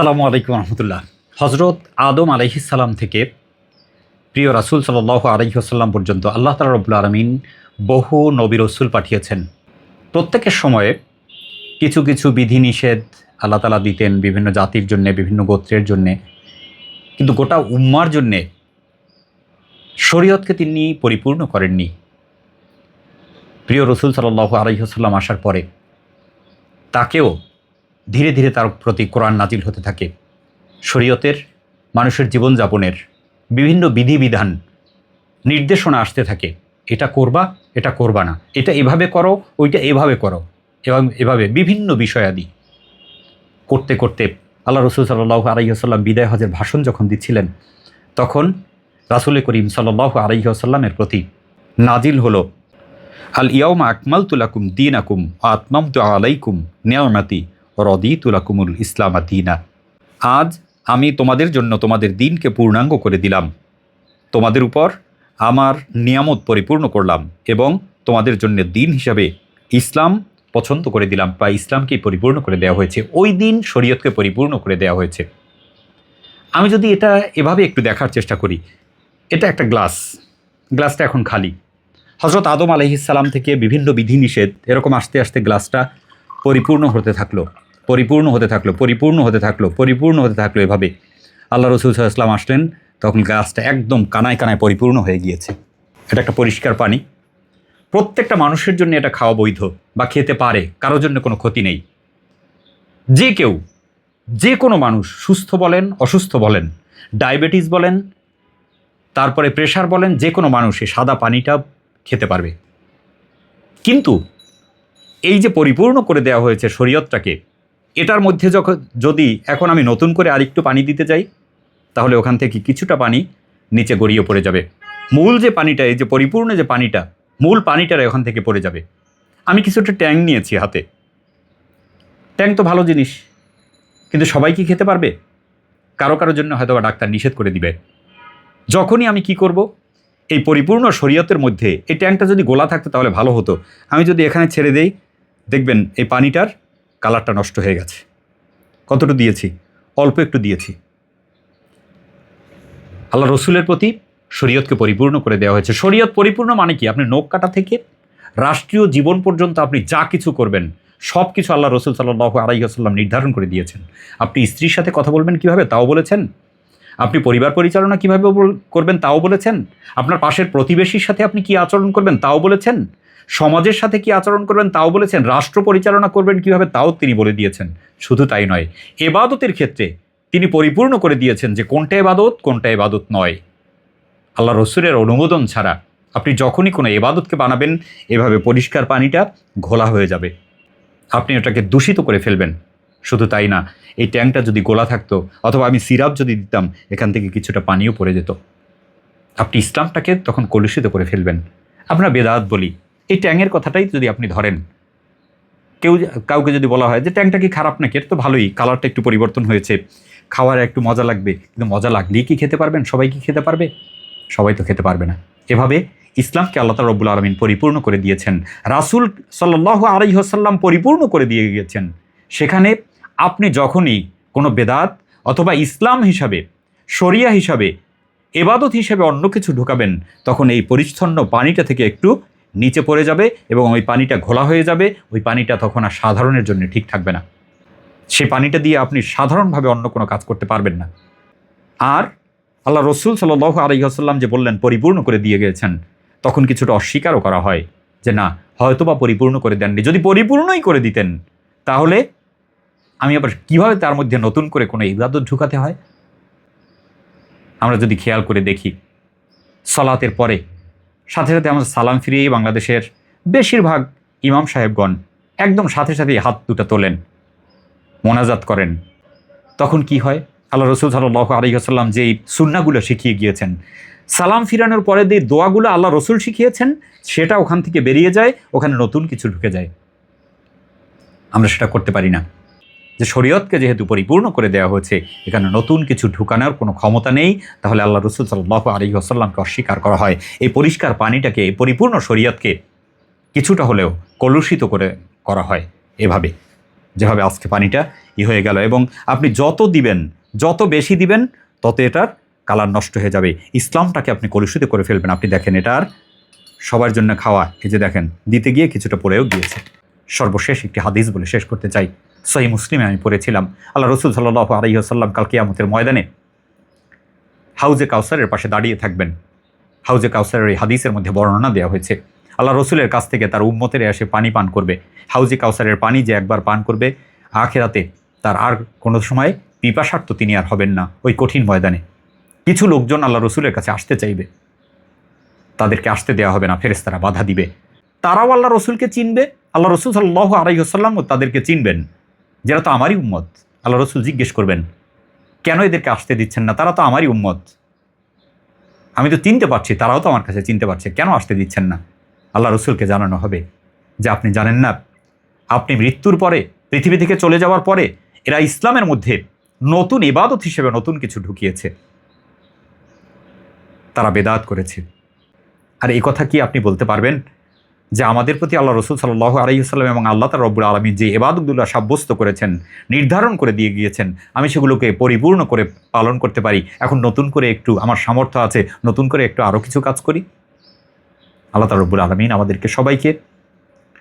আসসালামু আলাইকুম রহমতুল্লাহ। হজরত আদম আলাইহিসাল্লাম থেকে প্রিয় রাসুল সাল্লাহ আলহিহাসাল্লাম পর্যন্ত আল্লাহ তালা রবুল আলমিন বহু নবী রসুল পাঠিয়েছেন। প্রত্যেকের সময়ে কিছু কিছু বিধিনিষেধ আল্লাহ তালা দিতেন বিভিন্ন জাতির জন্যে, বিভিন্ন গোত্রের জন্যে। কিন্তু গোটা উম্মার জন্যে শরীয়তকে তিনি পরিপূর্ণ করেননি। প্রিয় রসুল সাল্লাহ আলহিহাসাল্লাম আসার পরে তাকেও ধীরে ধীরে তার প্রতি কোরআন নাজিল হতে থাকে। শরীয়তের, মানুষের জীবনযাপনের বিভিন্ন বিধিবিধান, নির্দেশনা আসতে থাকে। এটা করবা এটা করবা না। এটা এভাবে করো, ওইটা এভাবে করো। এবং এভাবে বিভিন্ন বিষয়াদি করতে করতে আল্লাহ রসুল সাল্লাহ আলাইসাল্লাম বিদায় হজের ভাষণ যখন দিচ্ছিলেন, তখন রাসুল করিম সাল্লাহ আলাইসাল্লামের প্রতি নাজিল হলো আল ইয়াউমা আকমাল তুলাকুম দিন আকুম আতমাম তু আলাইকুম নেয়ামাতি রদি তুলাকুমুল ইসলাম দিনা। আজ আমি তোমাদের জন্য তোমাদের দিনকে পূর্ণাঙ্গ করে দিলাম। তোমাদের উপর আমার নিয়ামত পরিপূর্ণ করলাম এবং তোমাদের জন্য দিন হিসাবে ইসলাম পছন্দ করে দিলাম বা ইসলামকে পরিপূর্ণ করে দেওয়া হয়েছে। ওই দিন শরীয়তকে পরিপূর্ণ করে দেওয়া হয়েছে। আমি যদি এটা এভাবে একটু দেখার চেষ্টা করি, এটা একটা গ্লাস। গ্লাসটা এখন খালি। হজরত আদম আলহিসাল্লাম থেকে বিভিন্ন বিধিনিষেধ, এরকম আস্তে আস্তে গ্লাসটা পরিপূর্ণ হতে থাকল, পরিপূর্ণ হতে থাকল, পরিপূর্ণ হতে থাকল, পরিপূর্ণ হতে থাকল এভাবে। আল্লাহ রসুল সাল্লাম আসলেন, তখন গাছটা একদম কানায় কানায় পরিপূর্ণ হয়ে গিয়েছে। এটা একটা পরিষ্কার পানি। প্রত্যেকটা মানুষের জন্য এটা খাওয়া বৈধ বা খেতে পারে কারোর জন্য কোনো ক্ষতি নেই। যে কেউ, যে কোনো মানুষ সুস্থ বলেন, অসুস্থ বলেন, ডায়াবেটিস বলেন, তারপরে প্রেশার বলেন, যে কোনো মানুষ এই সাদা পানিটা খেতে পারবে। কিন্তু এই যে পরিপূর্ণ করে দেওয়া হয়েছে শরীয়তটাকে, এটার মধ্যে যখন, যদি এখন আমি নতুন করে আরেকটু পানি দিতে যাই, তাহলে ওখান থেকে কিছুটা পানি নিচে গড়িয়ে পড়ে যাবে। মূল যে পানিটা, এই যে পরিপূর্ণ যে পানিটা, মূল পানিটার ওখান থেকে পড়ে যাবে। আমি কিছুটা ট্যাং নিয়েছি হাতে। ট্যাং তো ভালো জিনিস, কিন্তু সবাই কি খেতে পারবে? কারও কারোর জন্য হয়তো বা ডাক্তার নিষেধ করে দিবে। যখনই আমি কি করব, এই পরিপূর্ণ শরীয়তের মধ্যে, এই ট্যাঙ্কটা যদি গোলা থাকতো তাহলে ভালো হতো। আমি যদি এখানে ছেড়ে দেই দেখবেন এই পানিটার কালারটা নষ্ট হয়ে গেছে। কতটুকু দিয়েছি? অল্প একটু দিয়েছি। আল্লাহ রসুলের প্রতি শরীয়তকে পরিপূর্ণ করে দেওয়া হয়েছে। শরীয়ত পরিপূর্ণ মানে কি? আপনি নখ কাটা থেকে রাষ্ট্রীয় জীবন পর্যন্ত আপনি যা কিছু করবেন সব কিছু আল্লাহ রসুল সাল্লাহ আলাইসাল্লাম নির্ধারণ করে দিয়েছেন। আপনি স্ত্রীর সাথে কথা বলবেন কীভাবে? তাও বলেছেন। আপনি পরিবার পরিচালনা কীভাবে করবেন? তাও বলেছেন। আপনার পাশের প্রতিবেশীর সাথে আপনি কি আচরণ করবেন? তাও বলেছেন। সমাজের সাথে কি আচরণ করবেন তাও বলেছেন, রাষ্ট্র পরিচালনা করবেন কীভাবে তাও তিনি বলে দিয়েছেন। শুধু তাই নয়, এবাদতের ক্ষেত্রে তিনি পরিপূর্ণ করে দিয়েছেন যে কোনটা এবাদত কোনটা এবাদত নয়। আল্লাহ রসুলের অনুমোদন ছাড়া আপনি যখনই কোনো এবাদতকে বানাবেন, এভাবে পরিষ্কার পানিটা ঘোলা হয়ে যাবে। আপনি ওটাকে দূষিত করে ফেলবেন। শুধু তাই না, এই ট্যাঙ্কটা যদি গোলা থাকতো অথবা আমি সিরাপ যদি দিতাম, এখান থেকে কিছুটা পানিও পড়ে যেত। আপনি ইসলামটাকে তখন কলুষিত করে ফেলবেন। আমরা বেদাত বলি এই ট্যাংয়ের কথাটাই যদি আপনি ধরেন, কেউ কাউকে যদি বলা হয় যে ট্যাংটা কি খারাপ নাকি? এটা তো ভালোই, কালারটা একটু পরিবর্তন হয়েছে, খাওয়ার একটু মজা লাগবে, কিন্তু মজা লাগলেই কি খেতে পারবেন? সবাই কি খেতে পারবে? সবাই তো খেতে পারবে না। এভাবে ইসলামকে আল্লাহ রব্বুল আলমিন পরিপূর্ণ করে দিয়েছেন। রাসুল সাল্লাহ আলাইহসাল্লাম পরিপূর্ণ করে দিয়ে গিয়েছেন। সেখানে আপনি যখনই কোনো বেদাত অথবা ইসলাম হিসাবে, শরিয়া হিসাবে, এবাদত হিসাবে অন্য কিছু ঢুকাবেন, তখন এই পরিচ্ছন্ন পানিটা থেকে একটু নিচে পড়ে যাবে এবং ওই পানিটা ঘোলা হয়ে যাবে, ওই পানিটা তখন আর সাধারণের জন্য ঠিক থাকবে না। সে পানিটা দিয়ে আপনি সাধারণভাবে অন্য কোনো কাজ করতে পারবেন না। আর আল্লাহ রসুল সাল আলহিহাসাল্লাম যে বললেন, পরিপূর্ণ করে দিয়ে গিয়েছেন, তখন কিছুটা অস্বীকারও করা হয় যে, না, হয়তোবা পরিপূর্ণ করে দেননি। যদি পরিপূর্ণই করে দিতেন, তাহলে আমি আবার কীভাবে তার মধ্যে নতুন করে কোনো ইবাদত ঢুকাতে হয়? আমরা যদি খেয়াল করে দেখি, সলাতের পরে সাথে সাথে আমাদের সালাম ফিরিয়েই বাংলাদেশের বেশিরভাগ ইমাম সাহেবগণ একদম সাথে সাথেই হাত দুটা তোলেন, মোনাজাত করেন। তখন কি হয়? আল্লাহ রসুল সাল্লাহ আলিহাসাল্লাম যে সুন্নাগুলো শিখিয়ে গিয়েছেন, সালাম ফিরানোর পরে যে দোয়াগুলো আল্লাহ রসুল শিখিয়েছেন, সেটা ওখান থেকে বেরিয়ে যায়, ওখানে নতুন কিছু ঢুকে যায়। আমরা সেটা করতে পারি না। যে শরীয়তকে যেহেতু পরিপূর্ণ করে দেওয়া হয়েছে, এখানে নতুন কিছু ঢুকানোর কোনো ক্ষমতা নেই, তাহলে আল্লাহ রসুল সাল্লাহ আলী আসাল্লামকে অস্বীকার করা হয়। এই পরিষ্কার পানিটাকে, এই পরিপূর্ণ শরীয়তকে কিছুটা হলেও কলুষিত করে করা হয় এভাবে। যেভাবে আজকে পানিটা ই হয়ে গেল এবং আপনি যত দিবেন, যত বেশি দিবেন, তত এটার কালার নষ্ট হয়ে যাবে। ইসলামটাকে আপনি কলুষিত করে ফেলবেন। আপনি দেখেন এটার সবার জন্য খাওয়া, এই যে দেখেন, দিতে গিয়ে কিছুটা পড়েও গিয়েছে। সর্বশেষ একটি হাদিস বলে শেষ করতে চাই। সহি মুসলিমে আমি পড়েছিলাম। আল্লাহ রসুল সাল্লাহ আলহিহাসাল্লাম কাল কিয়ামতের ময়দানে হাউজে কাউসারের পাশে দাঁড়িয়ে থাকবেন। হাউজে কাউসারের এই হাদিসের মধ্যে বর্ণনা দেওয়া হয়েছে। আল্লাহ রসুলের কাছ থেকে তার উম্মতের এসে পানি পান করবে। হাউজে কাউসারের পানি যে একবার পান করবে, আখেরাতে তার আর কোনো সময় পিপাসার্থ তিনি আর হবেন না ওই কঠিন ময়দানে। কিছু লোকজন আল্লাহ রসুলের কাছে আসতে চাইবে। তাদেরকে আসতে দেওয়া হবে না ফেরেস্তারা বাধা দিবে। তারাও আল্লাহ রসুলকে চিনবে। আল্লাহ রসুল সাল্লাহ আলাইসাল্লামও তাদেরকে চিনবেন। যারা তো আমারই উম্মত, আল্লাহ রসুল জিজ্ঞেস করবেন, কেন এদেরকে আসতে দিচ্ছেন না? তারা তো আমারই উম্মত। আমি তো চিনতে পারছি, তারাও তো আমার কাছে চিনতে পারছে, কেন আসতে দিচ্ছেন না? আল্লাহ রসুলকে জানানো হবে যে, আপনি জানেন না, আপনি মৃত্যুর পরে, পৃথিবী থেকে চলে যাওয়ার পরে, এরা ইসলামের মধ্যে নতুন ইবাদত হিসেবে নতুন কিছু ঢুকিয়েছে। তারা বেদাত করেছে। আর এই কথা কি আপনি বলতে পারবেন? যে আমাদের প্রতি আল্লাহ রসুল সাল্লাহ আলাইসাল্লাম এবং আল্লাহ তার রব্বুল আলমী যে এবাদতগুলো সাব্যস্ত করেছেন, নির্ধারণ করে দিয়ে গিয়েছেন, আমি সেগুলোকে পরিপূর্ণ করে পালন করতে পারি। এখন নতুন করে একটু আমার সামর্থ্য আছে, নতুন করে একটু আরও কিছু কাজ করি। আল্লাহ তার রব্বুল আলমিন আমাদেরকে সবাইকে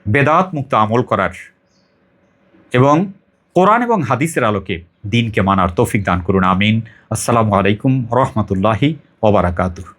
বেদাত মুক্ত আমল করার এবং কোরআন এবং হাদিসের আলোকে দিনকে মানার তৌফিক দান করুন। আমিন। আসসালামু আলাইকুম রহমতুল্লাহি ওবরাকাতুহ